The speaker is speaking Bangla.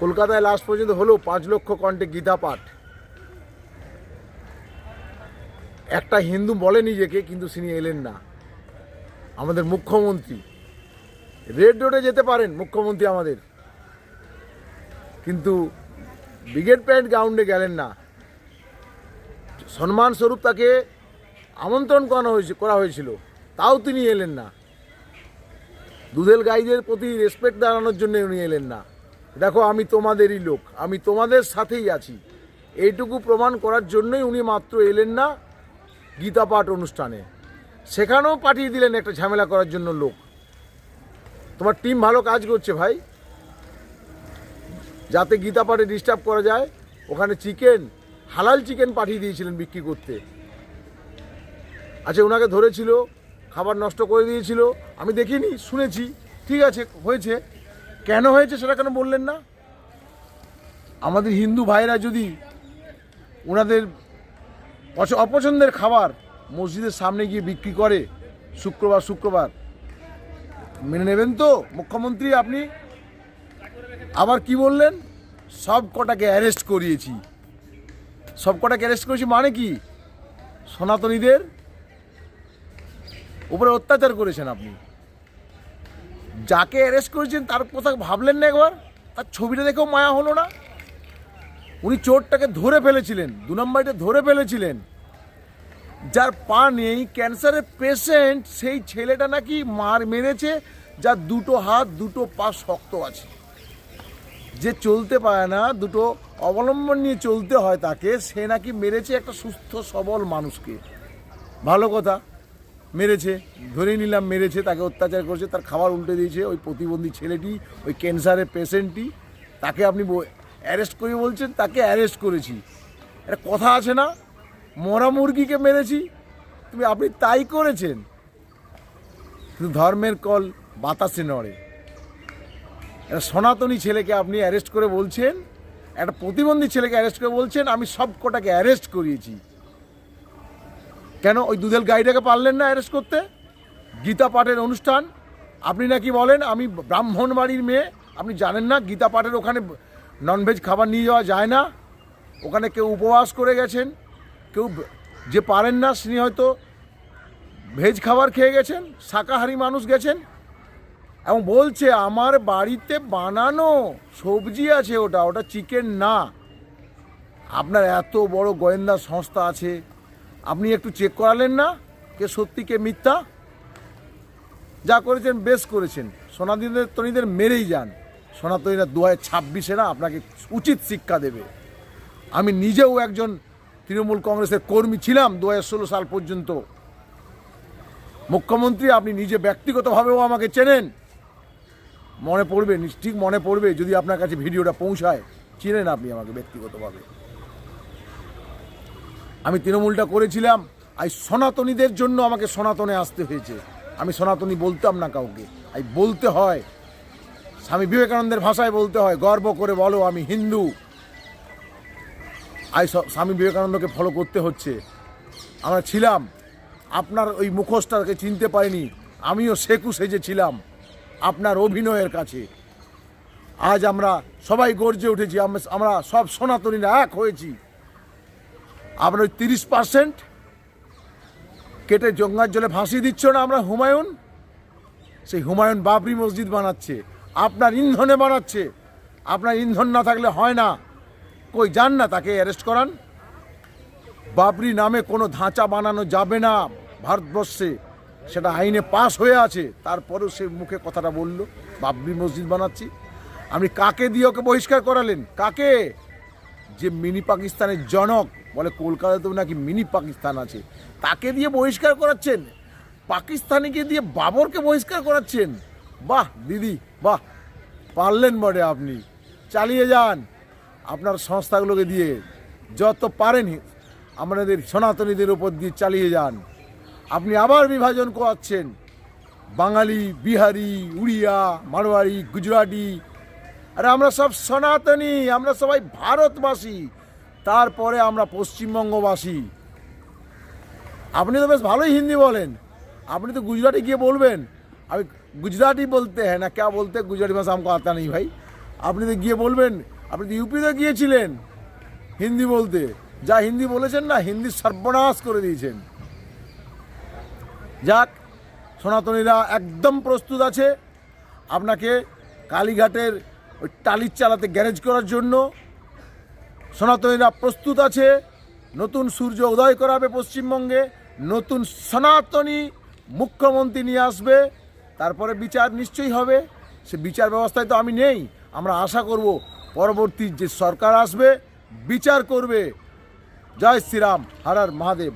কলকাতায় লাস্ট পর্যন্ত হলো পাঁচ লক্ষ কণ্ঠে গীতা পাঠ। একটা হিন্দু বলে নিজেকে, কিন্তু তিনি এলেন না। আমাদের মুখ্যমন্ত্রী। রেড রোডে যেতে পারেন, মুখ্যমন্ত্রী আমাদের। কিন্তু ব্রিগেড প্যান্ট গ্রাউন্ডে গেলেন না। সম্মান স্বরূপ তাকে আমন্ত্রণ করানো হয়েছে করা হয়েছিল। তাও তিনি এলেন না। দুধেল গাইদের প্রতি রেসপেক্ট দাঁড়ানোর জন্য উনি এলেন না। দেখো, আমি তোমাদেরই লোক, আমি তোমাদের সাথেই আছি। এইটুকু প্রমাণ করার জন্যই উনি মাত্র এলেন না গীতা পাঠ অনুষ্ঠানে। সেখানেও পাঠিয়ে দিলেন একটা ঝামেলা করার জন্য লোক। তোমার টিম ভালো কাজ করছে ভাই। যাতে গীতা পাঠে ডিস্টার্ব করা যায়, ওখানে চিকেন হালাল চিকেন পাঠিয়ে দিয়েছিলেন বিক্রি করতে। আচ্ছা ওনাকে ধরেছিল, খাবার নষ্ট করে দিয়েছিল, আমি দেখিনি, শুনেছি, ঠিক আছে, হয়েছে। কেন হয়েছে সেটা কেন বললেন না? আমাদের হিন্দু ভাইরা যদি ওনাদের পছ- অপছন্দের খাবার মসজিদের সামনে গিয়ে বিক্রি করে শুক্রবার শুক্রবার, মেনে নেবেন তো? মুখ্যমন্ত্রী, আপনি আবার কি বললেন? সব কটাকে অ্যারেস্ট করিয়েছি। সব কটাকে অ্যারেস্ট করেছি মানে কি? সনাতনীদের উপরে অত্যাচার করেছেন আপনি। যাকে অ্যারেস্ট করেছেন, তার কথা ভাবলেন না একবার, তার ছবিটা দেখেও মায়া হলো না। উনি চোরটাকে ধরে ফেলেছিলেন, দু নম্বরটা ধরে ফেলেছিলেন। যার পা নেই ক্যান্সারের পেশেন্ট সেই ছেলেটা নাকি মার মেরেছে, যার দুটো হাত, দুটো পা শক্ত আছে। যে চলতে পারে না, দুটো অবলম্বন নিয়ে চলতে হয় তাকে, সে নাকি মেরেছে একটা সুস্থ, সবল মানুষকে। ভালো কথা। মেরেছে ধরে নিলাম মেরেছে, তাকে অত্যাচার করেছে, তার খাবার উল্টে দিয়েছে, ওই প্রতিবন্ধী ছেলেটি, ওই ক্যান্সারের পেশেন্টটি, তাকে আপনি অ্যারেস্ট করে বলছেন, তাকে অ্যারেস্ট করেছি। একটা কথা আছে না, মরা মুরগিকে মেরেছি, তুমি, আপনি তাই করেছেন। কিন্তু ধর্মের কল, বাতাসে নড়ে। একটা সনাতনী ছেলেকে আপনি অ্যারেস্ট করে বলছেন, একটা প্রতিবন্ধী ছেলেকে অ্যারেস্ট করে বলছেন, আমি সব কটাকে অ্যারেস্ট করিয়েছি। কেন ওই দুধেল গাড়িটাকে পারলেন না অ্যারেস্ট করতে? গীতা পাঠের অনুষ্ঠান। আপনি নাকি বলেন, আমি ব্রাহ্মণ বাড়ির মেয়ে, আপনি জানেন না, গীতা পাঠের ওখানে ননভেজ খাবার নিয়ে যাওয়া যায় না। ওখানে কেউ উপবাস করে গেছেন, কেউ যে পারেন না, তিনি হয়তো ভেজ খাবার খেয়ে গেছেন, শাকাহারি মানুষ গেছেন। এবং বলছে, আমার বাড়িতে বানানো সবজি আছে ওটা ওটা চিকেন না। আপনার এত বড় গোয়েন্দা সংস্থা আছে আপনি একটু চেক করালেন না কে সত্যি, কে মিথ্যা। যা করেছেন, বেশ করেছেন। সনাতনীদের তনীদের মেরেই যান। সনাতনীরা দু হাজার ছাব্বিশে না আপনাকে উচিত শিক্ষা দেবে। আমি নিজেও একজন তৃণমূল কংগ্রেসের কর্মী ছিলাম দু হাজার ষোলো সাল পর্যন্ত। মুখ্যমন্ত্রী, আপনি নিজে ব্যক্তিগতভাবেও আমাকে চেনেন। মনে পড়বে ঠিক মনে পড়বে যদি আপনার কাছে ভিডিওটা পৌঁছায়। চিনেন আপনি আমাকে ব্যক্তিগতভাবে। আমি তৃণমূলটা করেছিলাম, আই সনাতনীদের জন্য আমাকে সনাতনে আসতে হয়েছে। আমি সনাতনী বলতাম না কাউকে, আই বলতে হয়। স্বামী বিবেকানন্দের ভাষায় বলতে হয়, গর্ব করে বলো আমি হিন্দু। আই স্বামী বিবেকানন্দকে ফলো করতে হচ্ছে। আমরা ছিলাম, আপনার ওই মুখোশটাকে চিনতে পারিনি, আমিও সেকু সেজেছিলাম আপনার অভিনয়ের কাছে। আজ আমরা সবাই গর্জে উঠেছি, আম- আমরা সব সনাতনীরা এক হয়েছি। আপনার ওই তিরিশ পার্সেন্ট কেটে গঙ্গার জলে ভাসিয়ে দিচ্ছ না আমরা হুমায়ুন? সেই হুমায়ুন বাবরি মসজিদ বানাচ্ছে, আপনার ইন্ধনে বানাচ্ছে, আপনার ইন্ধন না থাকলে হয় না। কই যান না তাকে অ্যারেস্ট করান। বাবরি নামে কোনো ধাঁচা বানানো যাবে না ভারতবর্ষে। সেটা আইনে পাস হয়ে আছে, তারপরেও সে মুখে কথাটা বলল, বাবরি মসজিদ বানাচ্ছি। আপনি কাকে দিয়ে ওকে বহিষ্কার করালেন? কাকে? যে মিনি পাকিস্তানের জনক বলে কলকাতাতেও নাকি মিনি পাকিস্তান আছে। তাকে দিয়ে বহিষ্কার করাচ্ছেন। পাকিস্তানিকে দিয়ে বাবরকে বহিষ্কার করাচ্ছেন। বাহ, দিদি, বাহ। পারলেন বটে আপনি। চালিয়ে যান। আপনার সংস্থাগুলোকে দিয়ে। যত পারেন, আমাদের সনাতনীদের উপর দিয়ে চালিয়ে যান। আপনি আবার বিভাজন করাচ্ছেন। বাঙালি, বিহারি, উড়িয়া, মারোয়ারি, গুজরাটি। আরে আমরা সব সনাতনী, আমরা সবাই ভারতবাসী। তারপরে আমরা পশ্চিমবঙ্গবাসী। আপনি তো বেশ ভালোই হিন্দি বলেন। আপনি তো গুজরাটি গিয়ে বলবেন। আমি গুজরাটি বলতে হ্যাঁ না কেউ বলতে, গুজরাটি ভাষা আমাকে আতা নেই ভাই। আপনি তো গিয়ে বলবেন, আপনি তো ইউপিতে গিয়েছিলেন হিন্দি বলতে। যা হিন্দি বলেছেন না, হিন্দি সর্বনাশ করে দিয়েছেন। যাক, সনাতনীরা একদম প্রস্তুত আছে। আপনাকে কালীঘাটের ওই টালির চালাতে গ্যারেজ করার জন্য সনাতনীরা প্রস্তুত আছে, নতুন সূর্য উদয় করাবে পশ্চিমবঙ্গে, নতুন সনাতনী মুখ্যমন্ত্রী নিয়ে আসবে, তারপরে বিচার নিশ্চয়ই হবে, সে বিচার ব্যবস্থায় তো আমি নেই, আমরা আশা করব পরবর্তী যে সরকার আসবে, বিচার করবে। জয় শ্রীরাম হারার হর মহাদেব।